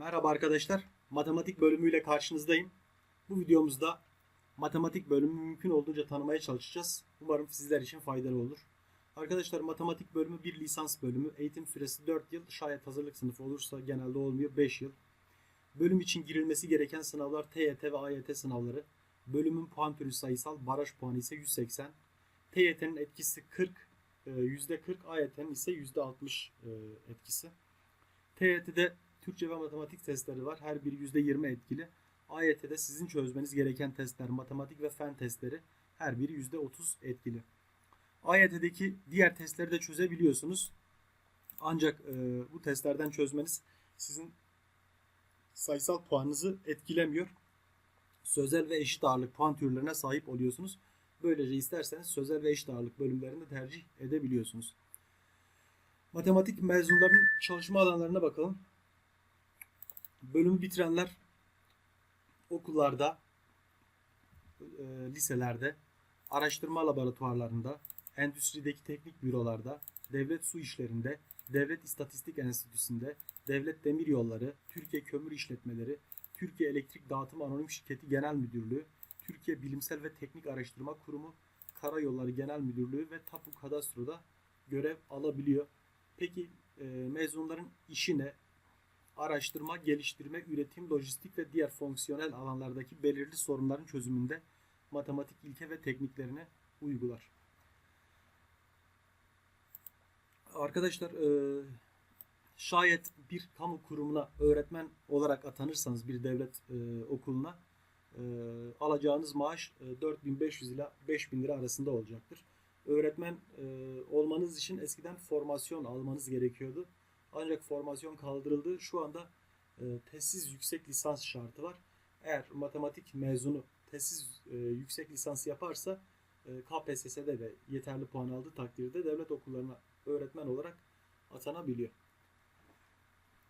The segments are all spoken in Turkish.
Merhaba arkadaşlar. Matematik bölümüyle karşınızdayım. Bu videomuzda matematik bölümü mümkün olduğunca tanımaya çalışacağız. Umarım sizler için faydalı olur. Arkadaşlar matematik bölümü bir lisans bölümü. Eğitim süresi 4 yıl. Şayet hazırlık sınıfı olursa genelde olmuyor 5 yıl. Bölüm için girilmesi gereken sınavlar TYT ve AYT sınavları. Bölümün puan türü sayısal, baraj puanı ise 180. TYT'nin etkisi 40, e, %40, AYT'nin ise %60 e, etkisi. TYT'de Türkçe ve matematik testleri var. Her biri %20 etkili. AYT'de sizin çözmeniz gereken testler, matematik ve fen testleri her biri %30 etkili. AYT'deki diğer testleri de çözebiliyorsunuz. Ancak e, bu testlerden çözmeniz sizin sayısal puanınızı etkilemiyor. Sözel ve eşit ağırlık puan türlerine sahip oluyorsunuz. Böylece isterseniz sözel ve eşit ağırlık bölümlerini de tercih edebiliyorsunuz. Matematik mezunlarının çalışma alanlarına bakalım. Bölümü bitirenler okullarda, e, liselerde, araştırma laboratuvarlarında, endüstrideki teknik bürolarda, devlet su işlerinde, devlet istatistik enstitüsünde, devlet demir yolları, Türkiye kömür işletmeleri, Türkiye Elektrik Dağıtım Anonim Şirketi Genel Müdürlüğü, Türkiye Bilimsel ve Teknik Araştırma Kurumu, Karayolları Genel Müdürlüğü ve Tapu Kadastro'da görev alabiliyor. Peki e, mezunların işi ne? Araştırma, geliştirme, üretim, lojistik ve diğer fonksiyonel alanlardaki belirli sorunların çözümünde matematik ilke ve tekniklerini uygular. Arkadaşlar e, şayet bir kamu kurumuna öğretmen olarak atanırsanız bir devlet e, okuluna e, alacağınız maaş e, 4500 ila 5000 lira arasında olacaktır. Öğretmen olmanız için eskiden formasyon almanız gerekiyordu. Ancak formasyon kaldırıldı. Şu anda e, tezsiz yüksek lisans şartı var. Eğer matematik mezunu tezsiz e, yüksek lisans yaparsa e, KPSS'de de yeterli puan aldığı takdirde devlet okullarına öğretmen olarak atanabiliyor.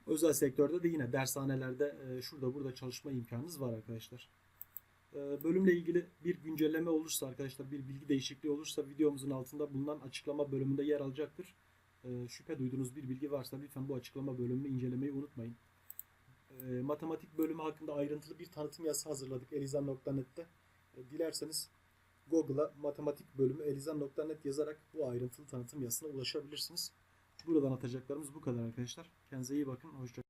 Özel sektörde de yine dershanelerde e, şurada burada çalışma imkanınız var arkadaşlar. E, bölümle ilgili bir güncelleme olursa arkadaşlar bir bilgi değişikliği olursa videomuzun altında bulunan açıklama bölümünde yer alacaktır. E, şüphe duyduğunuz bir bilgi varsa lütfen bu açıklama bölümünü incelemeyi unutmayın. E, matematik bölümü hakkında ayrıntılı bir tanıtım yazısı hazırladık elizan.net'te. E, dilerseniz Google'a matematik bölümü elizan.net yazarak bu ayrıntılı tanıtım yazısına ulaşabilirsiniz. Buradan atacaklarımız bu kadar arkadaşlar. Kendinize iyi bakın. Hoşçakalın.